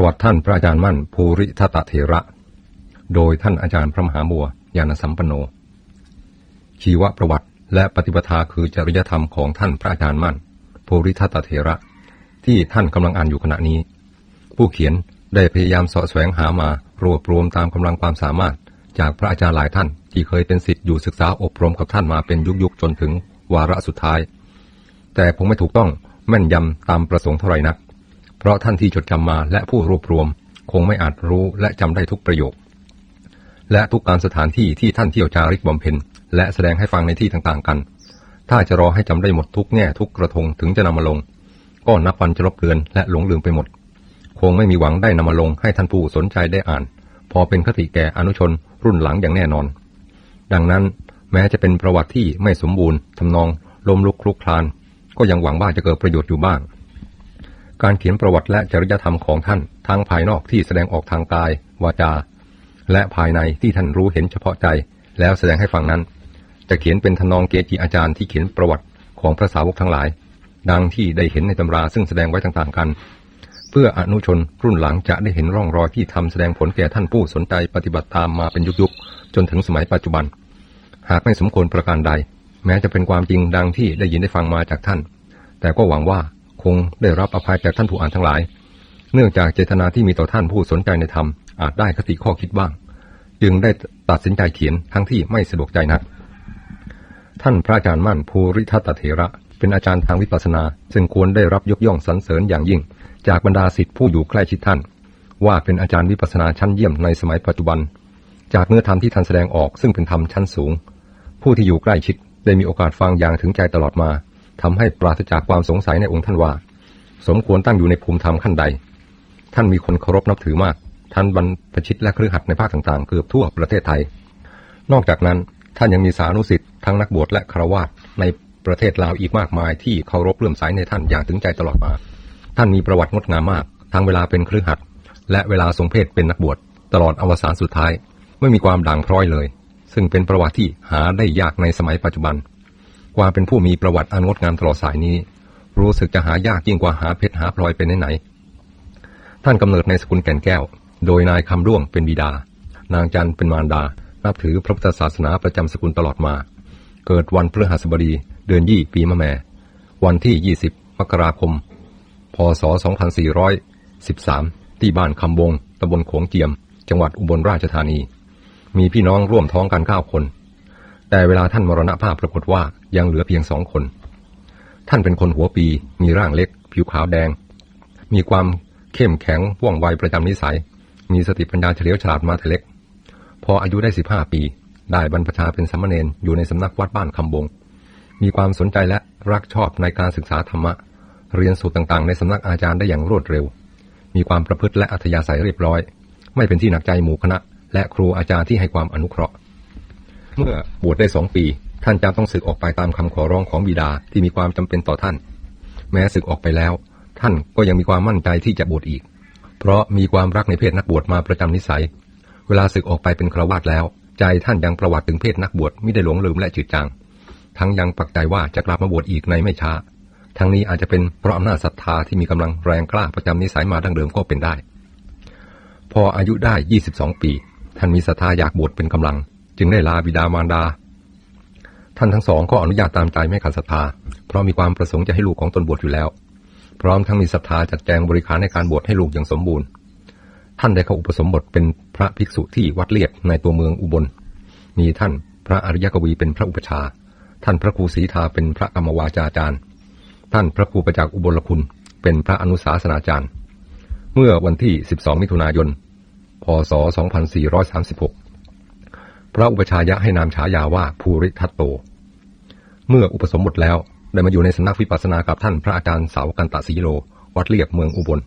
ประวัติท่านพระอาจารย์มั่นภูริทัตเถระ โดยท่านอาจารย์พระมหาบัวยานสัมปันโน ชีวประวัติและปฏิปทาคือจริยธรรมของท่านพระอาจารย์มั่นภูริทัตเถระ ที่ท่านกำลังอ่านอยู่ขณะนี้ ผู้เขียนได้พยายามสาะแสวงหามารวบรวมตามกำลังความสามารถจากพระอาจารย์หลายท่านที่เคยเป็นศิษย์อยู่ศึกษาอบรมกับท่านมาเป็นยุคๆจนถึงวาระสุดท้าย แต่คงไม่ถูกต้องแม่นยำตามประสงค์เท่าไหร่นัก เพราะท่านที่จดจำมาและผู้รวบรวม คงไม่อาจรู้และจำได้ทุกประโยค และทุกการสถานที่ที่ท่านเที่ยวจาริกบำเพ็ญและแสดงให้ฟังในที่ต่างๆกัน ถ้าจะรอให้จำได้หมดทุกแง่ทุกกระทงถึงจะนำมาลง ก็นับวันจะลบเลือนและหลงลืมไปหมด คงไม่มีหวังได้นำมาลงให้ท่านผู้สนใจได้อ่าน พอเป็นคติแก่อนุชนรุ่นหลังอย่างแน่นอน ดังนั้นแม้จะเป็นประวัติที่ไม่สมบูรณ์ทำนองลมลุกคลุกคลาน ก็ยังหวังว่าจะเกิดประโยชน์อยู่บ้าง การเขียนประวัติและจริยธรรมของท่านทั้งภายนอกที่แสดงออกทางกาย วาจา และภายในที่ท่านรู้เห็นเฉพาะใจ แล้วแสดงให้ฟังนั้น จะเขียนเป็นทนองเกจิอาจารย์ที่เขียนประวัติของพระสาวกทั้งหลาย ดังที่ได้เห็นในตำราซึ่งแสดงไว้ต่างๆกัน เพื่ออนุชนรุ่นหลังจะได้เห็นร่องรอยที่ทำแสดงผลแก่ท่านผู้สนใจปฏิบัติตามมาเป็นยุคๆจนถึงสมัยปัจจุบัน หากไม่สมควรประการใด แม้จะเป็นความจริงดังที่ได้ยินได้ฟังมาจากท่าน แต่ก็หวังว่า คงได้รับอภัยจากท่านผู้อ่านทั้งหลาย เนื่องจากเจตนาที่มีต่อท่านผู้สนใจในธรรมอาจได้คติข้อคิดบ้าง จึงได้ตัดสินใจเขียนทั้งที่ไม่สะดวกใจนัก ท่านพระอาจารย์มั่นภูริทัตเถระ เป็นอาจารย์ทางวิปัสสนา ซึ่งควรได้รับยกย่องสรรเสริญอย่างยิ่ง จากบรรดาศิษย์ผู้อยู่ใกล้ชิดท่าน ว่าเป็นอาจารย์วิปัสสนาชั้นเยี่ยมในสมัยปัจจุบัน จากเนื้อธรรมที่ท่านแสดงออกซึ่งเป็นธรรมชั้นสูง ผู้ที่อยู่ใกล้ชิดได้มีโอกาสฟังอย่างถึงใจตลอดมา ทำให้ปราศจากความสงสัยในองค์ท่านว่า สมควรตั้งอยู่ในภูมิธรรมขั้นใด ท่านมีคนเคารพนับถือมาก ท่านบรรพชิตและเครือขัดในภาคต่างๆ เกือบทั่วประเทศไทย นอกจากนั้นท่านยังมีสานุสิทธิ์ทั้งนักบวชและคราวาสในประเทศลาวอีกมากมายที่เคารพเลื่อมใสในท่านอย่างถึงใจตลอดมา ท่านมีประวัติงดงามมาก ทั้งเวลาเป็นเครือขัดและเวลาทรงเพศเป็นนักบวชตลอดอวสานสุดท้าย ไม่มีความด่างพร้อยเลย ซึ่งเป็นประวัติที่หาได้ยากในสมัยปัจจุบัน ความเป็นผู้มีประวัติอันงดงามตลอดสายนี้ รู้สึกจะหายากยิ่งกว่าหาเพชรหาพลอยเป็นไหนๆท่านกำเนิดในสกุลแก่นแก้ว โดยนายคำร่วงเป็นบิดา นางจันเป็นมารดา นับถือพระพุทธศาสนาประจำสกุลตลอดมา เกิดวันพฤหัสบดี เดือนยี่ปีมะแม่ วันที่ 20 มกราคม พศ 2413 ที่บ้านคำบงตำบลโขงเจียม จังหวัดอุบลราชธานี มีพี่น้องร่วมท้องกันเก้าคน แต่เวลาท่านมรณภาพปรากฏว่ายังเหลือเพียงสองคน ท่านเป็นคนหัวปี มีร่างเล็ก ผิวขาวแดง มีความเข้มแข็งว่องไวประจำนิสัย มีสติปัญญาเฉลียวฉลาดมาแต่เล็ก พออายุได้สิบห้าปี ได้บรรพชาเป็นสามเณรอยู่ในสำนักวัดบ้านคำบง มีความสนใจและรักชอบในการศึกษาธรรมะ เรียนสูตรต่างๆ ในสำนักอาจารย์ได้อย่างรวดเร็ว มีความประพฤติและอัธยาศัยเรียบร้อย ไม่เป็นที่หนักใจหมู่คณะ และครูอาจารย์ที่ให้ความอนุเคราะห์ เมื่อบวชได้สองปี ท่านจำต้องศึกออกไปตามคำขอร้องของบิดาที่มีความจำเป็นต่อท่าน แม้ศึกออกไปแล้ว ท่านก็ยังมีความมั่นใจที่จะบวชอีก เพราะมีความรักในเพศนักบวชมาประจำนิสัย เวลาศึกออกไปเป็นครวาสแล้ว ใจท่านยังประวัติถึงเพศนักบวชไม่ได้หลงลืมและจืดจาง ทั้งยังปักใจว่าจะกลับมาบวชอีกในไม่ช้า ทั้งนี้อาจจะเป็นเพราะอำนาจศรัทธาที่มีกำลังแรงกล้าประจำนิสัยมาดั้งเดิมก็เป็นได้ พออายุได้ 22 ปี ท่านมีศรัทธาอยากบวชเป็นกำลัง จึงได้ลาบิดามารดา ท่านทั้งสองก็อนุญาตตามใจไม่ขัดศรัทธา เพราะมีความประสงค์จะให้ลูกของตนบวชอยู่แล้ว พร้อมทั้งมีศรัทธาจัดแจงบริการในการบวชให้ลูกอย่างสมบูรณ์ ท่านได้เข้าอุปสมบทเป็นพระภิกษุที่วัดเลียดในตัวเมืองอุบล มีท่านพระอริยกวีเป็นพระอุปชา ท่านพระครูศรีทาเป็นพระกรรมวาจาจารย์ ท่านพระครูประจักษ์อุบลคุณ เป็นพระอนุสาสนาจารย์ เมื่อวันที่ 12 มิถุนายน พศ 2436 พระอุปชายะให้นามฉายาว่าภูริทัตโต เมื่ออุปสมบทแล้วได้มาอยู่ในสำนักวิปัสสนากับท่านพระอาจารย์สาวกันตศรีโล วัดเรียบเมืองอุบล